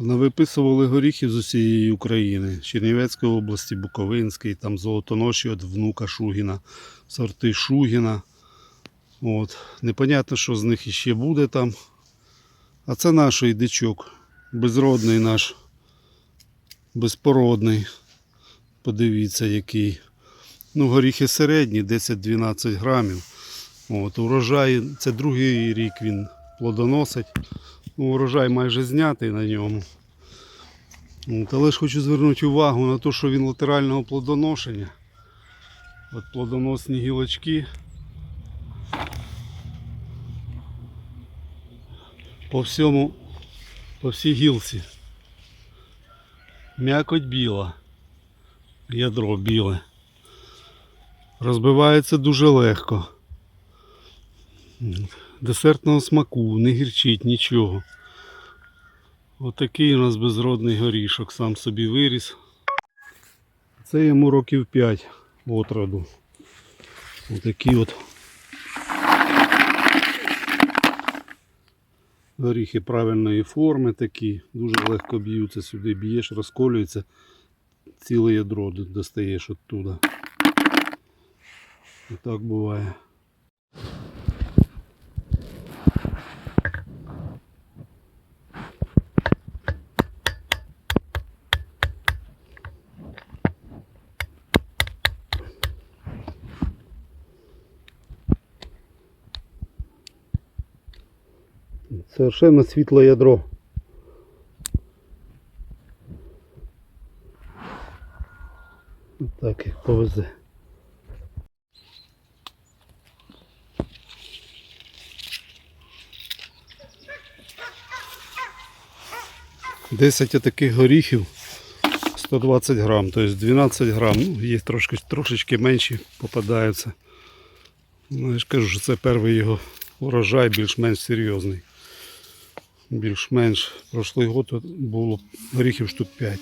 Навиписували горіхів з усієї України. Чернівецької області, Буковинської, там золотоноші від внука Шугіна, сорти Шугіна. От. Непонятно, що з них іще буде там. А це наш ідичок. Безродний наш, безпородний. Подивіться, який. Ну, горіхи середні, 10-12 грамів. От, урожай, це другий рік він плодоносить. Ну, урожай майже знятий на ньому. От, але ж хочу звернути увагу на те, що він латерального плодоношення. От плодоносні гілочки. По всьому, по всій гілці. М'якоть біла. Ядро біле. Розбивається дуже легко. Десертного смаку, не гірчить нічого. Отакий у нас безродний горішок, сам собі виріс. Це йому років 5 от роду. Отакі от горіхи правильної форми такі, дуже легко б'ються сюди, б'єш, розколюється, ціле ядро достаєш оттуда. І так буває. Совершенно світле ядро. Так як повезе. Десять таких горіхів 120 грам, тобто 12 грам. Ну, є трошки, трошечки менші попадаються. Ну, я ж кажу, що це перший його урожай більш-менш серйозний. Більш-менш прошлий год було горіхів штук 5.